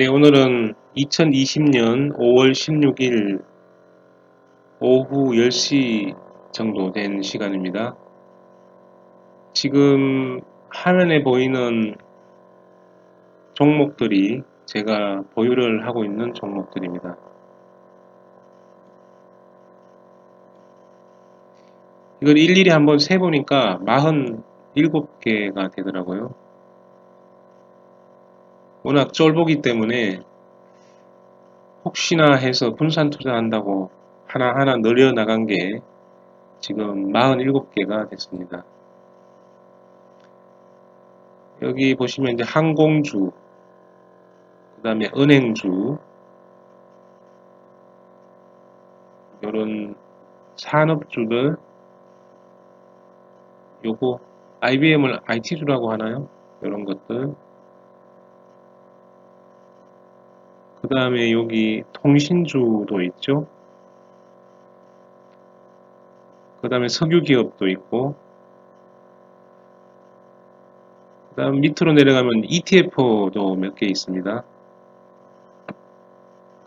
네, 오늘은 2020년 5월 16일 오후 10시 정도 된 시간입니다. 지금 화면에 보이는 종목들이 제가 보유를 하고 있는 종목들입니다. 이걸 일일이 한번 세보니까 47개가 되더라고요. 워낙 쫄보기 때문에 혹시나 해서 분산 투자한다고 하나하나 늘려 나간 게 지금 47개가 됐습니다. 여기 보시면 이제 항공주, 그 다음에 은행주, 이런 산업주들, 요거 IBM을 IT주라고 하나요? 이런 것들. 그 다음에 여기 통신주도 있죠. 그 다음에 석유기업도 있고 그 다음 밑으로 내려가면 ETF도 몇 개 있습니다.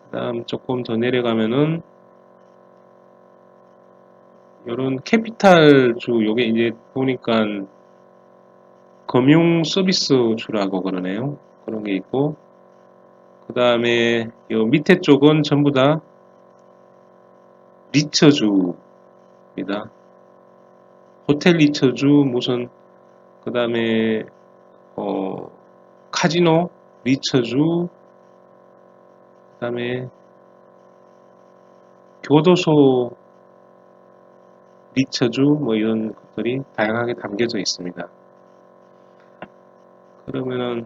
그 다음 조금 더 내려가면은 요런 캐피탈주 요게 이제 보니까 금융 서비스 주라고 그러네요. 그런 게 있고 그 다음에 요 밑에 쪽은 전부 다 리처주입니다. 호텔 리처주 무슨 그 다음에 어, 카지노 리처주 그 다음에 교도소 리처주 뭐 이런 것들이 다양하게 담겨져 있습니다. 그러면은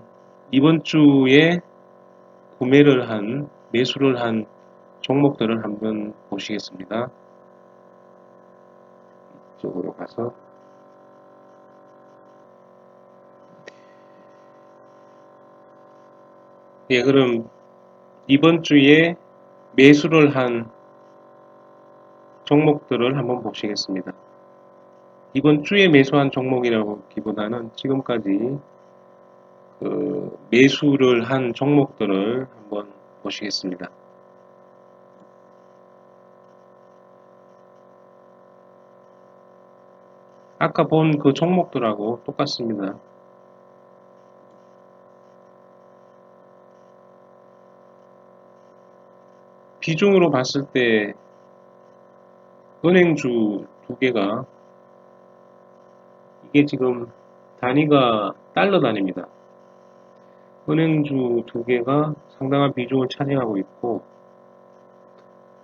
이번 주에 구매를 한 매수를 한 종목들을 한번 보시겠습니다. 이쪽으로 가서 예, 그럼 이번 주에 매수를 한 종목들을 한번 보시겠습니다. 이번 주에 매수한 종목이라기보다는 지금까지 그 매수를 한 종목들을 한번 보시겠습니다. 아까 본 그 종목들하고 똑같습니다. 비중으로 봤을 때 은행주 두 개가 이게 지금 단위가 달러 단위입니다. 은행주 두 개가 상당한 비중을 차지하고 있고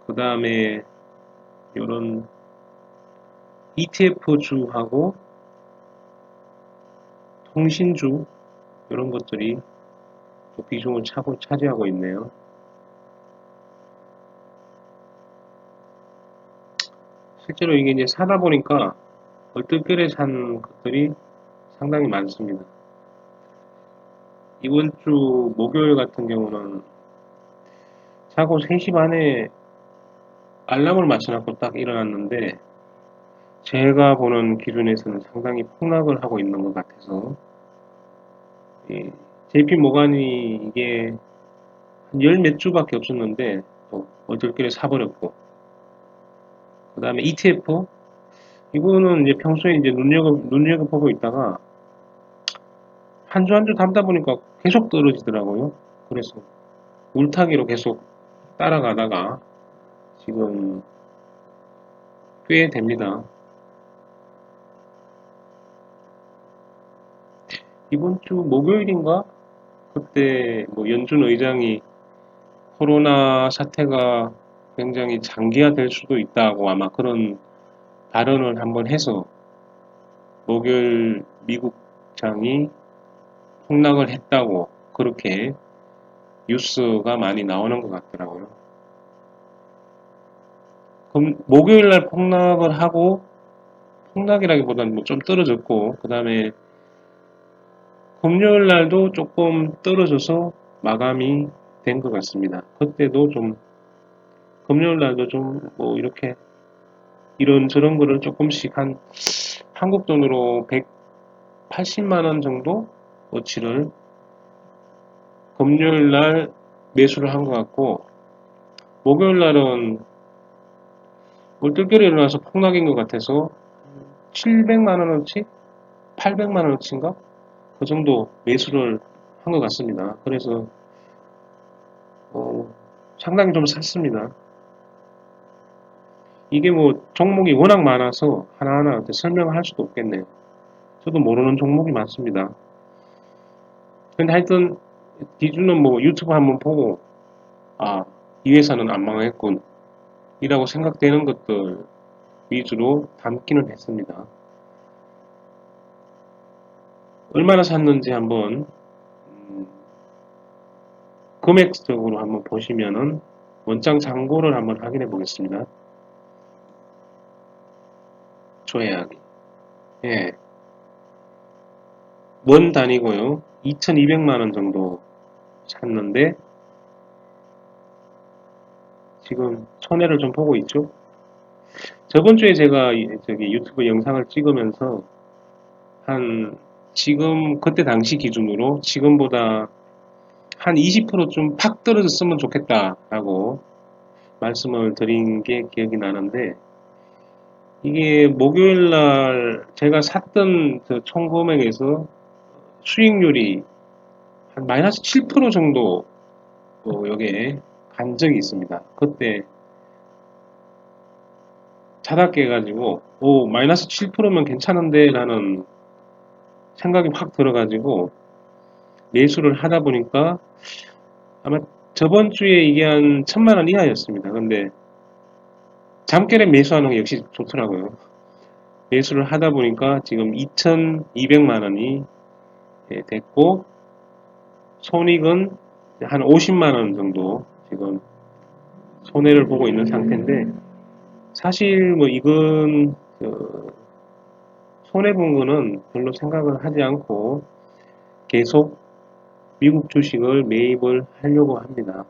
그 다음에 이런 ETF주하고 통신주 이런 것들이 또 비중을 차고 차지하고 있네요. 실제로 이게 이제 사다 보니까 얼떨결에 산 것들이 상당히 많습니다. 이번 주 목요일 같은 경우는 자고 3시 반에 알람을 맞춰놓고 딱 일어났는데 제가 보는 기준에서는 상당히 폭락을 하고 있는 것 같아서 이 JP 모간이 이게 한 열 몇 주밖에 없었는데 또 어쩔결에 사버렸고 그 다음에 ETF 이거는 이제 평소에 이제 눈여겨 눈여겨보고 있다가 한 주 한 주 담다 보니까 계속 떨어지더라고요. 그래서 울타기로 계속 따라가다가 지금 꽤 됩니다. 이번 주 목요일인가? 그때 뭐 연준 의장이 코로나 사태가 굉장히 장기화될 수도 있다고 아마 그런 발언을 한번 해서 목요일 미국 장이 폭락을 했다고 그렇게 뉴스가 많이 나오는 것 같더라고요. 그럼 목요일 날 폭락을 하고 폭락이라기보다는 뭐 좀 떨어졌고 그 다음에 금요일 날도 조금 떨어져서 마감이 된 것 같습니다. 그때도 좀 금요일 날도 좀 뭐 이렇게 이런 저런 거를 조금씩 한 한국 돈으로 180만 원 정도 어치를 금요일 날 매수를 한 것 같고 목요일 날은 물들결에 일어나서 폭락인 것 같아서 700만 원어치, 800만 원어치인가 그 정도 매수를 한 것 같습니다. 그래서 어, 상당히 좀 샀습니다. 이게 뭐 종목이 워낙 많아서 하나하나 설명을 할 수도 없겠네요. 저도 모르는 종목이 많습니다. 근데 하여튼 기준은 뭐 유튜브 한번 보고 아 이 회사는 안 망했군 이라고 생각되는 것들 위주로 담기는 했습니다. 얼마나 샀는지 한번 음, 금액적으로 한번 보시면은 원장 잔고를 한번 확인해 보겠습니다. 조회하기. 예. 원 단위고요. 2200만 원 정도 샀는데 지금 손해를 좀 보고 있죠. 저번 주에 제가 이- 저기 유튜브 영상을 찍으면서 한 지금 그때 당시 기준으로 지금보다 한 20%좀 팍 떨어졌으면 좋겠다라고 말씀을 드린 게 기억이 나는데 이게 목요일 날 제가 샀던 그 총금액에서 수익률이 한 마이너스 7% 정도 어, 여기에 간 적이 있습니다. 그때 차답게 해가지고 오 마이너스 7%면 괜찮은데 라는 생각이 확 들어가지고 매수를 하다 보니까 아마 저번 주에 이게 한 천만 원 이하였습니다. 근데 잠결에 매수하는 게 역시 좋더라고요. 매수를 하다 보니까 지금 2,200만 원이 예, 됐고 손익은 한 50만 원 정도 지금 손해를 보고 있는 상태인데 사실 뭐 이건 그 손해 본 거는 별로 생각을 하지 않고 계속 미국 주식을 매입을 하려고 합니다.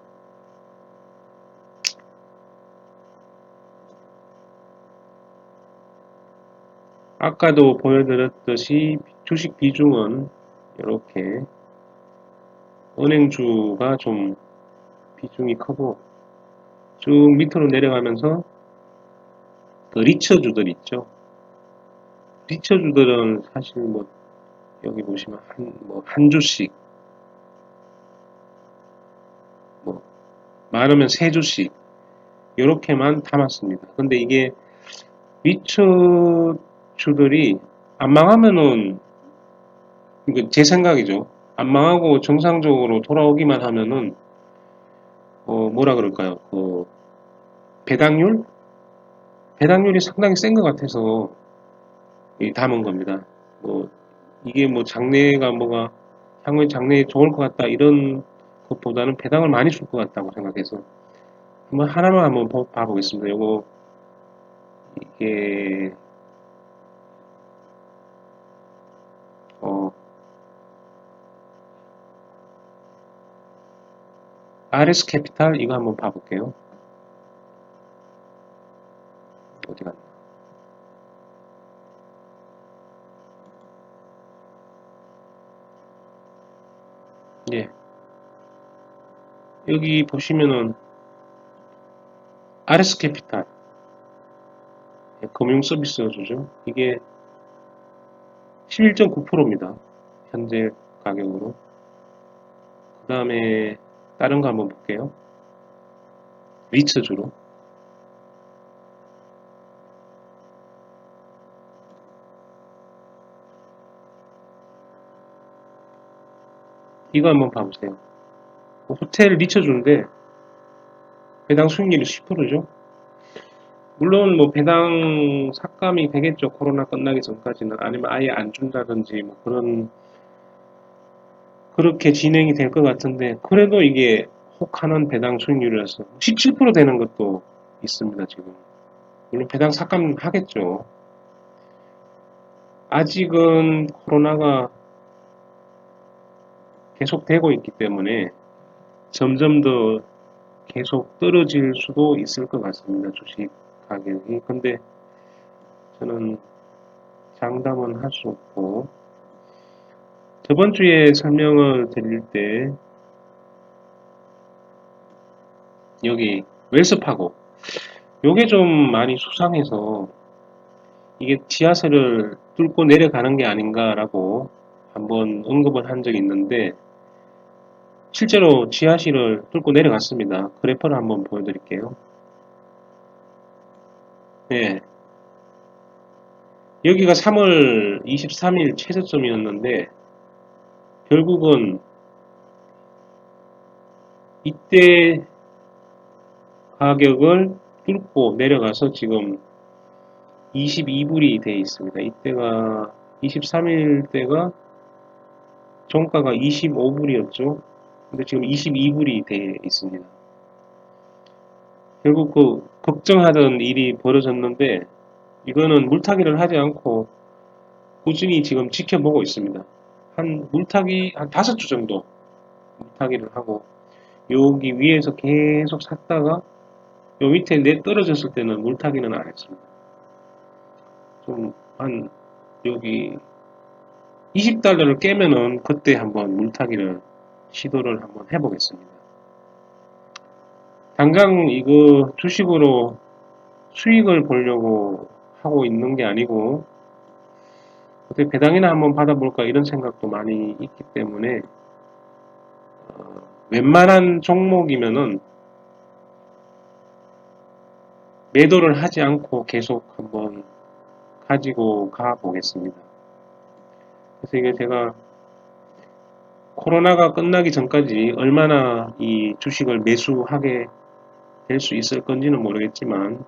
아까도 보여드렸듯이 주식 비중은 이렇게 은행주가 좀 비중이 크고 쭉 밑으로 내려가면서 그 리처주들 있죠. 리처주들은 사실 뭐 여기 보시면 한, 뭐 한 주씩 뭐 많으면 세 주씩 이렇게만 담았습니다. 근데 이게 리처주들이 안 망하면은 제 생각이죠. 안 망하고 정상적으로 돌아오기만 하면은 어 뭐라 그럴까요? 그 배당률 배당률이 상당히 센 것 같아서 이 담은 겁니다. 뭐 이게 뭐 장래가 뭐가 향후에 장래에 좋을 것 같다 이런 것보다는 배당을 많이 줄 것 같다고 생각해서 한번 하나만 한번 보- 봐보겠습니다. 요거 이게 어 RS 캐피탈 이거 한번 봐볼게요. 어디 갔나? 예. 여기 보시면은 RS 캐피탈 예, 금융 서비스 주죠. 이게 11.9%입니다. 현재 가격으로. 그 다음에 다른 거 한번 볼게요. 리츠주로. 이거 한번 봐보세요. 호텔 리쳐주인데 배당 수익률이 10%죠. 물론 뭐 배당 삭감이 되겠죠. 코로나 끝나기 전까지는 아니면 아예 안 준다든지 뭐 그런 그렇게 진행이 될 것 같은데 그래도 이게 혹하는 배당 수익률이라서 17% 되는 것도 있습니다. 지금 물론 배당 삭감 하겠죠. 아직은 코로나가 계속되고 있기 때문에 점점 더 계속 떨어질 수도 있을 것 같습니다. 주식 가격이. 근데 저는 장담은 할 수 없고 저번 주에 설명을 드릴 때 여기 웰스파고 요게 좀 많이 수상해서 이게 지하철을 뚫고 내려가는 게 아닌가라고 한번 언급을 한 적이 있는데 실제로 지하실을 뚫고 내려갔습니다. 그래퍼를 한번 보여드릴게요. 네. 여기가 3월 23일 최저점이었는데 결국은 이때 가격을 뚫고 내려가서 지금 22불이 되어 있습니다. 이때가 23일 때가 종가가 25불이었죠. 근데 지금 22불이 되어 있습니다. 결국 그 걱정하던 일이 벌어졌는데 이거는 물타기를 하지 않고 꾸준히 지금 지켜보고 있습니다. 한 물타기 한 다섯 주 정도 물타기를 하고 여기 위에서 계속 샀다가 요 밑에 내 떨어졌을 때는 물타기는 안 했습니다. 좀 한 여기 20달러를 깨면은 그때 한번 물타기를 시도를 한번 해보겠습니다. 당장 이거 주식으로 수익을 보려고 하고 있는 게 아니고 어떻게 배당이나 한번 받아볼까 이런 생각도 많이 있기 때문에 어, 웬만한 종목이면은 매도를 하지 않고 계속 한번 가지고 가 보겠습니다. 그래서 이게 제가 코로나가 끝나기 전까지 얼마나 이 주식을 매수하게 될 수 있을 건지는 모르겠지만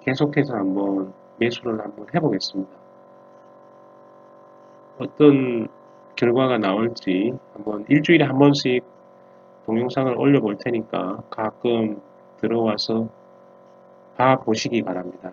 계속해서 한번 매수를 한번 해보겠습니다. 어떤 결과가 나올지 한번 일주일에 한 번씩 동영상을 올려 볼 테니까 가끔 들어와서 봐 보시기 바랍니다.